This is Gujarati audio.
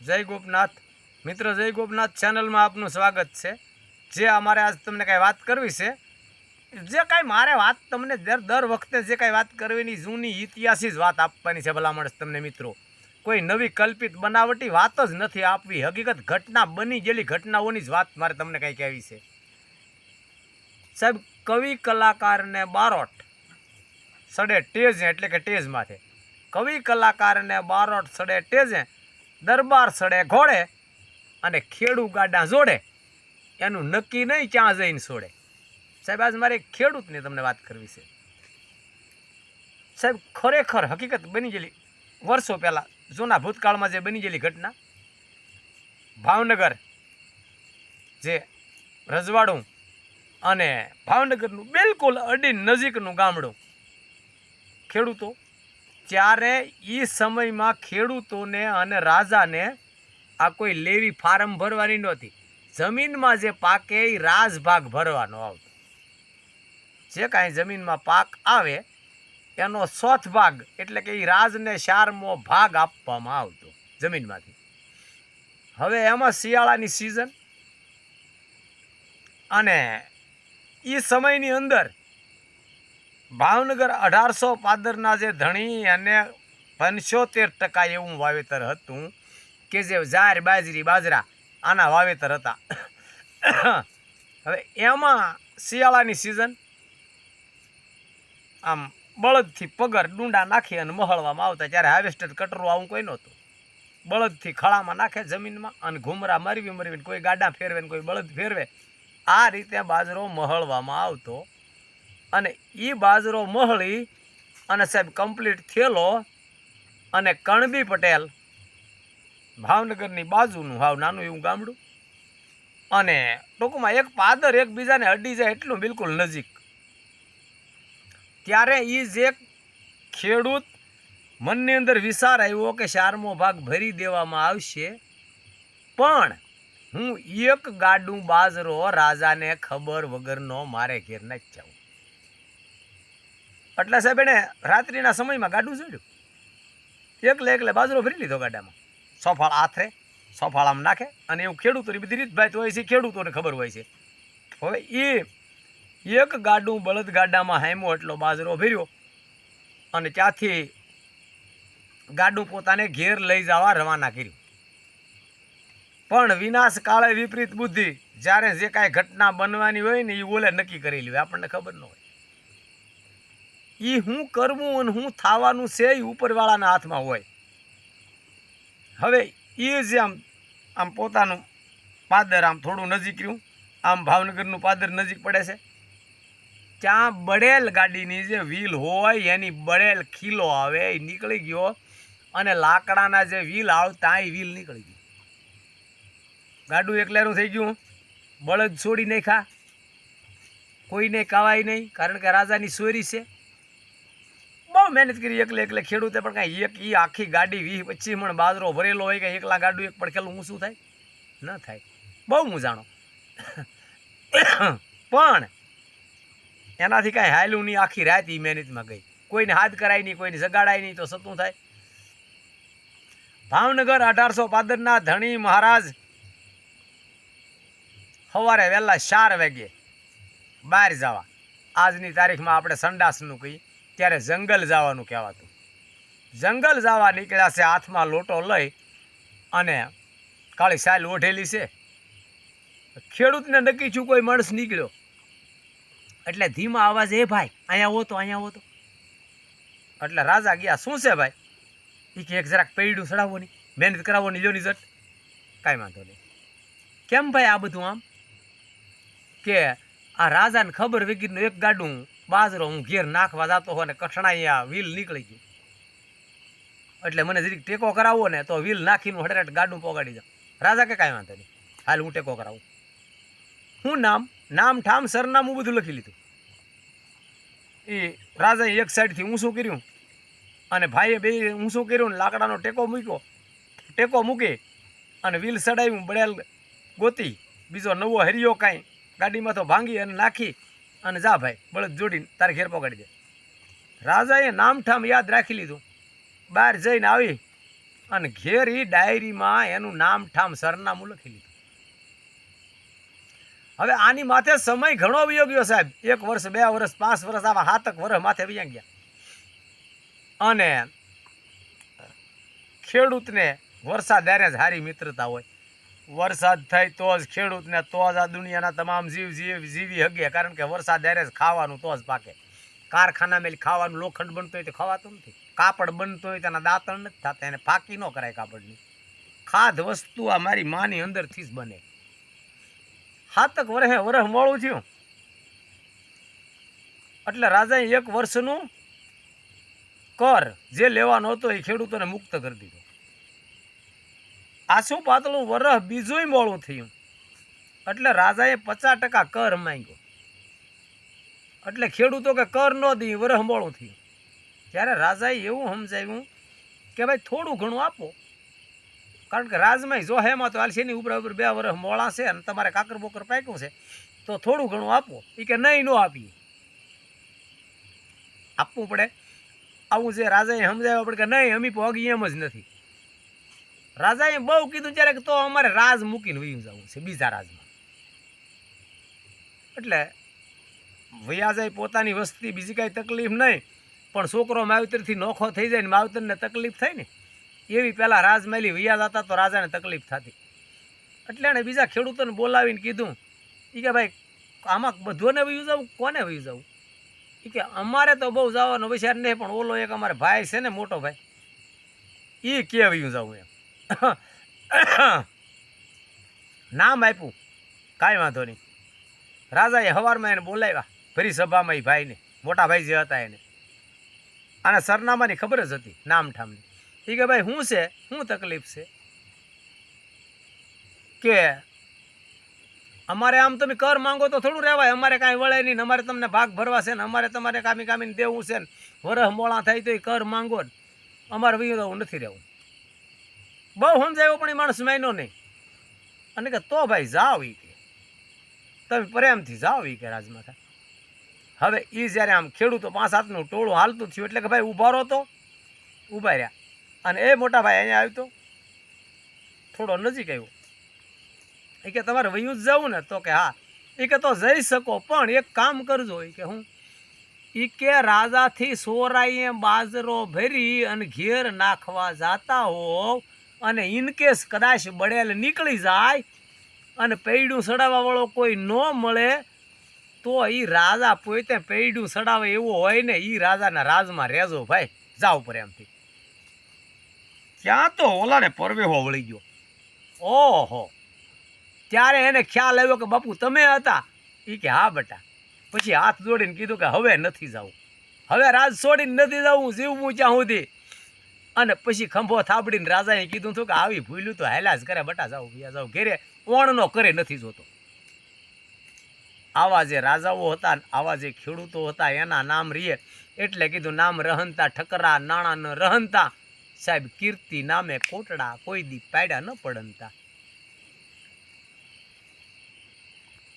જય ગોપનાથ. મિત્રો જય ગોપનાથ ચેનલમાં આપનું સ્વાગત છે. જે અમારે આજ તમને કાંઈ વાત કરવી છે, જે કાંઈ મારે વાત તમને દર દર વખતે જે કાંઈ વાત કરવીની જૂની ઇતિહાસી જ વાત આપવાની છે ભલામણ માણસ તમને મિત્રો. કોઈ નવી કલ્પિત બનાવટી વાત જ નથી આપવી. હકીકત ઘટના બની ગયેલી ઘટનાઓની જ વાત મારે તમને કાંઈ કહેવી છે. સાહેબ, કવિ કલાકારને બારોટ સડે ટેજ, એટલે કે ટેજમાંથી કવિ કલાકારને બારોટ સડે ટેજે દરબાર સડે ઘોડે અને ખેડૂ ગાડા જોડે. એનું નક્કી નહીં ક્યાં જઈને છોડે સાહેબ, આજ મારે એક ખેડૂતની તમને વાત કરવી છે. સાહેબ, ખરેખર હકીકત બની ગયેલી વર્ષો પહેલાં, જૂના ભૂતકાળમાં જે બની ગયેલી ઘટના, ભાવનગર જે રજવાડું અને ભાવનગરનું બિલકુલ અડી નજીકનું ગામડું ખેડૂતો ત્યારે એ સમયમાં ખેડૂતોને અને રાજાને આ કોઈ લેવી ફાર્મ ભરવાની નહોતી. જમીનમાં જે પાકે એ રાજભાગ ભરવાનો આવતો. જે કાંઈ જમીનમાં પાક આવે, એનો સોથ ભાગ એટલે કે એ રાજને શારમો ભાગ આપવામાં આવતો જમીનમાંથી. હવે એમાં શિયાળાની સિઝન અને એ સમયની અંદર ભાવનગર અઢારસો પાદરના જે ધણી અને પંચોતેર ટકા એવું વાવેતર હતું કે જે જાર બાજરી, બાજરા આના વાવેતર હતા. હવે એમાં શિયાળાની સિઝન આમ બળદથી પગર ડુંડા નાખી અને મહળવામાં આવતા. ત્યારે હાર્વેસ્ટર કટરું આવું કોઈ નહોતું. બળદથી ખળામાં નાખે જમીનમાં અને ઘૂમરા મરવી મરવીને કોઈ ગાડા ફેરવે ને કોઈ બળદ ફેરવે. આ રીતે બાજરો મહળવામાં આવતો. અને એ બાજરો મહળી અને સાહેબ કમ્પ્લીટ થયેલો અને કણબી પટેલ ભાવનગરની બાજુનું, હાવ નાનું એવું ગામડું. અને ટૂંકમાં એક પાદર એકબીજાને અડી જાય એટલું બિલકુલ નજીક. ત્યારે એ જે ખેડૂત મનની અંદર વિચાર આવ્યો કે ચારમો ભાગ ભરી દેવામાં આવશે, પણ હું એક ગાડું બાજરો રાજાને ખબર વગરનો મારે ઘેર નાખી જાઉં. એટલે સાહેબ એણે રાત્રિના સમયમાં ગાડું જોડ્યું. એકલે એકલે બાજરો ભરી લીધો ગાડામાં. સોફાળ આથરે, સોફાળ આમ નાખે અને એવું ખેડૂતોની બધી રીતભાઈ હોય છે, ખેડૂતોને ખબર હોય છે. હવે એ એક ગાડું બળદ ગાડામાં હેમો એટલો બાજરો ભર્યો અને ત્યાંથી ગાડું પોતાને ઘેર લઈ જવા રવાના કર્યું. પણ વિનાશ કાળે વિપરીત બુદ્ધિ જ્યારે જે કાંઈ ઘટના બનવાની હોય ને એ ઓલે નક્કી કરેલી હોય, આપણને ખબર ન હોય. એ હું કરવું અને હું થવાનું છે એ ઉપરવાળાના હાથમાં હોય. હવે એ જે આમ આમ પોતાનું પાદર આમ થોડું નજીક રહ્યું. આમ ભાવનગરનું પાદર નજીક પડે છે. ત્યાં બળેલ ગાડીની જે વ્હીલ હોય, એની બળેલ ખીલો આવે એ નીકળી ગયો અને લાકડાના જે વ્હીલ આવતા એ વ્હીલ નીકળી ગયું ગાડું એકલેરું થઈ ગયું. બળદ છોડી નાખ્યા. કોઈને કવાય નહીં, કારણ કે રાજાની ચોરી છે. બહુ મહેનત કરી એકલે એકલે ખેડૂતે, પણ કાંઈ એક એ આખી ગાડી વીસ પચીસ મણ બાજરો ભરેલો હોય કે એકલા ગાડું એક પડખેલું ઊંચું થાય? ન થાય. બહુ મૂંઝાણો પણ એનાથી કાંઈ હાલ્યું નહીં, આખી રાત એ મહેનતમાં ગઈ. કોઈને હાથ કરાય નહીં, કોઈને જગાડાય નહીં, તો સતું થાય. ભાવનગર અઢારસો પાદરના ધણી મહારાજ સવારે વહેલા ચાર વાગે બહાર જવા. આજની તારીખમાં આપણે સંડાસનું કહીએ. ત્યારે જંગલ જવાનું કહેવાતું. જંગલ જવા નીકળ્યા છે, હાથમાં લોટો લઈ અને કાળી સાલ ઓઢેલી છે. ખેડૂતને નક્કી છું કોઈ માણસ નીકળ્યો. એટલે ધીમા અવાજ, એ ભાઈ, અહીંયા હોતો અહીંયા હોતો એટલે રાજા ગયા, શું છે ભાઈ? એ કે, એક જરાક પૈડું ચડાવો નહીં મહેનત કરાવો નહીં લ્યો ની જટ. કાંઈ વાંધો નહીં. કેમ ભાઈ આ બધું આમ? કે આ રાજાને ખબર વગીરનું એક ગાડું બાજરો હું ઘેર નાખવા જતો હોય ને કઠણાઈ વ્હીલ નીકળી ગયું એટલે મને જરીક ટેકો કરાવો ને તો વ્હીલ નાખીને હડરેટ ગાડું પોગાડી જાઉં રાજા કે કાંઈ વાંધો નહીં. હાલ હું ટેકો કરાવું. હું નામ નામ, ઠામ, સરનામું બધું લખી લીધું. એ રાજાએ એક સાઈડથી ઊંચું કર્યું અને ભાઈએ બે ઊંચું કર્યું ને લાકડાનો ટેકો મૂક્યો. ટેકો મૂકી અને વ્હીલ સડાવ્યું બળેલ ગોતી, બીજો નવો હરિયો કાંઈ ગાડીમાં તો ભાંગી અને નાખી. અને જા ભાઈ, બળદ જોડીને તારે ઘેર પકડી દે. રાજાએ નામઠામ યાદ રાખી લીધું. બહાર જઈને આવી અને ઘેર એ ડાયરીમાં એનું નામ ઠામ સરનામું લખી લીધું. હવે આની માથે સમય ઘણો વયો ગયો સાહેબ. એક વર્ષ, બે વર્ષ, પાંચ વર્ષ આવા હાતક વર્ષ માથે વયા ગયા. અને ખેડૂતને વરસાદ ત્યારે જ હારી મિત્રતા હોય. વરસાદ થાય તો જ ખેડૂતને તો જ આ દુનિયાના તમામ જીવ જીવ જીવી હગે. કારણ કે વરસાદ ત્યારે જ ખાવાનું તો જ પાકે. કારખાના મેં ખાવાનું લોખંડ બનતું હોય તો ખવાતું નથી. કાપડ બનતું હોય તેના દાંતણ નથી થતા. એને ફાકી ન કરાય કાપડની. ખાધ વસ્તુ આ મારી માની અંદરથી જ બને. હાતક વરહે વરહ મોડું થયું. એટલે રાજાએ એક વર્ષનું કર જે લેવાનો હતો એ ખેડૂતોને મુક્ત કરી દીધો. આછું પાતળું વરહ બીજુંય મોડું થયું? એટલે રાજાએ પચાસ ટકા કર માંગ્યો. એટલે ખેડૂતો કે કર ન દઈ વરહ મોડું થયું. ત્યારે રાજાએ એવું સમજાવ્યું કે ભાઈ, થોડું ઘણું આપો. કારણ કે રાજમાં જો હેમાં તો આલસીની ઉપર ઉપર બે વરસ મોળા છે અને તમારે કાકર બોકર પાક્યું છે, તો થોડું ઘણું આપો. એ કે નહીં, ન આપીએ. આપવું પડે. આવું જે રાજાએ સમજાવ્યું પડે કે નહીં, અમી પગી એમ જ નથી. રાજાએ બહુ કીધું ત્યારે તો અમારે રાજ મૂકીને વયું જવું છે બીજા રાજમાં. એટલે વૈયાજાએ પોતાની વસ્તી બીજી કાંઈ તકલીફ નહીં, પણ છોકરો માવતરથી નોખો થઈ જાય ને માવતરને તકલીફ થાય ને, એવી પહેલાં રાજમહેલી વૈયા હતા તો રાજાને તકલીફ થતી. એટલે એણે બીજા ખેડૂતોને બોલાવીને કીધું એ કે ભાઈ, આમાં બધોને વયું જવું, કોને વયું જવું? એ કે અમારે તો બહુ જવાનો વિચાર નહીં, પણ ઓલો એક અમારે ભાઈ છે ને મોટો ભાઈ એ કે વયું જવું એમ. નામ આપ્યું. કાંઈ વાંધો નહીં. રાજાએ હવારમાં એને બોલાવ્યા. ભરી સભામાં એ ભાઈને. મોટા ભાઈ જે હતા એને. અને સરનામાની ખબર જ હતી નામ ઠામની એ કે ભાઈ શું છે? શું તકલીફ છે? કે અમારે આમ તમે કર માંગો તો થોડું રહેવાય. અમારે કાંઈ વળે નહીં અમારે તમને ભાગ ભરવા છે ને અમારે તમારે કામી કામીને દેવું છે ને. વરહ મોળા થાય તો એ કર માંગો ને. અમારે વયું નથી રહેવું. બહુ સમજાયો પણ એ માણસ માન્યો નહીં. અને કે તો ભાઈ જાઓ એ કે. તમે પ્રેમથી જાઓ એ કે રાજમાતા. હવે એ જ્યારે આમ ખેડૂતો પાંચ સાતનું ટોળું હાલતું થયું એટલે કે ભાઈ ઊભા રહો તો ઊભા રહ્યા. અને એ મોટા ભાઈ અહીંયા આવ્યો થોડો નજીક આવ્યો. એ કે તમારે વયું જ જવું ને તો કે હા. એ કે તો જઈ શકો પણ એક કામ કરજો એ કે હું. એ કે રાજાથી સોરાઈએ બાજરો ભરી અને ઘેર નાખવા જાતા હોવ. અને ઇનકેસ કદાચ બળેલ નીકળી જાય અને પૈડું સડાવવાવાળો કોઈ ન મળે તો એ રાજા પોતે પૈડું સડાવે એવો હોય ને એ રાજાના રાજમાં રહેજો ભાઈ. જાવ પ્રેમથી ક્યાં તો ઓલાને પરવેહો વળી ગયો. ઓહો. ત્યારે એને ખ્યાલ આવ્યો કે બાપુ તમે હતા? એ કે હા બેટા. પછી હાથ જોડીને કીધું કે હવે નથી જવું. હવે રાજ છોડીને નથી જવું જીવવું ત્યાં સુધી. અને પછી ખંભો થાબડીને રાજાએ કીધું હતું કે આવી ભૂલ્યું તો હાલ્યા જ કરે, બટા જાવ ભૈયા જાઓ ઘેરે ઓણનો કરે નથી જોતો. આવા જે રાજાઓ હતા આવા જે ખેડૂતો હતા, એના નામ રીએ. એટલે કીધું નામ રહનતા ઠકરા, નાણાં ન રહનતા સાહેબ, કીર્તિ નામે કોટડા કોઈ દી પાડ્યા ન પડનતા